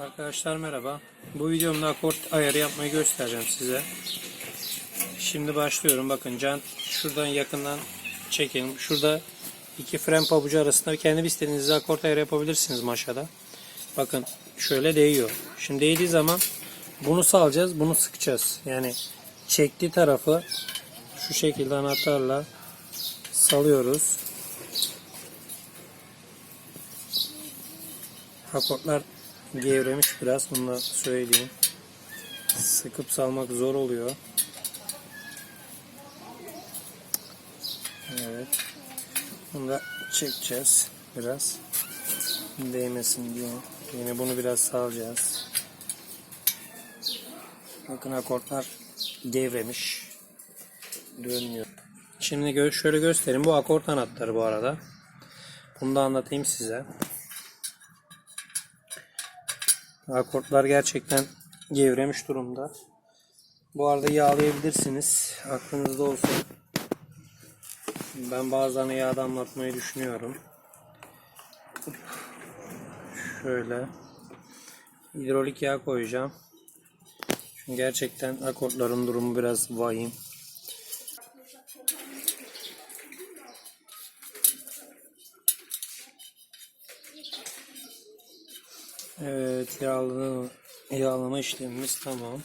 Arkadaşlar merhaba. Bu videomda akort ayarı yapmayı göstereceğim size. Şimdi başlıyorum. Bakın can şuradan yakından çekelim. Şurada iki fren pabucu arasında kendi istediğiniz akort ayarı yapabilirsiniz maşada. Bakın şöyle değiyor. Şimdi değdiği zaman bunu salacağız, bunu sıkacağız. Yani çektiği tarafı şu şekilde anahtarla salıyoruz. Akortlar gevremiş biraz bunu da söyleyeyim. Sıkıp salmak zor oluyor. Evet. Bunu da çekeceğiz biraz. Değmesin diye. Yine bunu biraz salacağız. Bakın akortlar gevremiş. Dönmüyor. Şimdi şöyle göstereyim. Bu akort anahtarı bu arada. Bunu da anlatayım size. Akortlar gerçekten gevremiş durumda. Bu arada yağlayabilirsiniz. Aklınızda olsun. Ben bazen yağ damlatmayı düşünüyorum. Şöyle. Hidrolik yağ koyacağım. Çünkü gerçekten akortların durumu biraz vahim. Evet yağlama, yağlama işlemimiz tamam.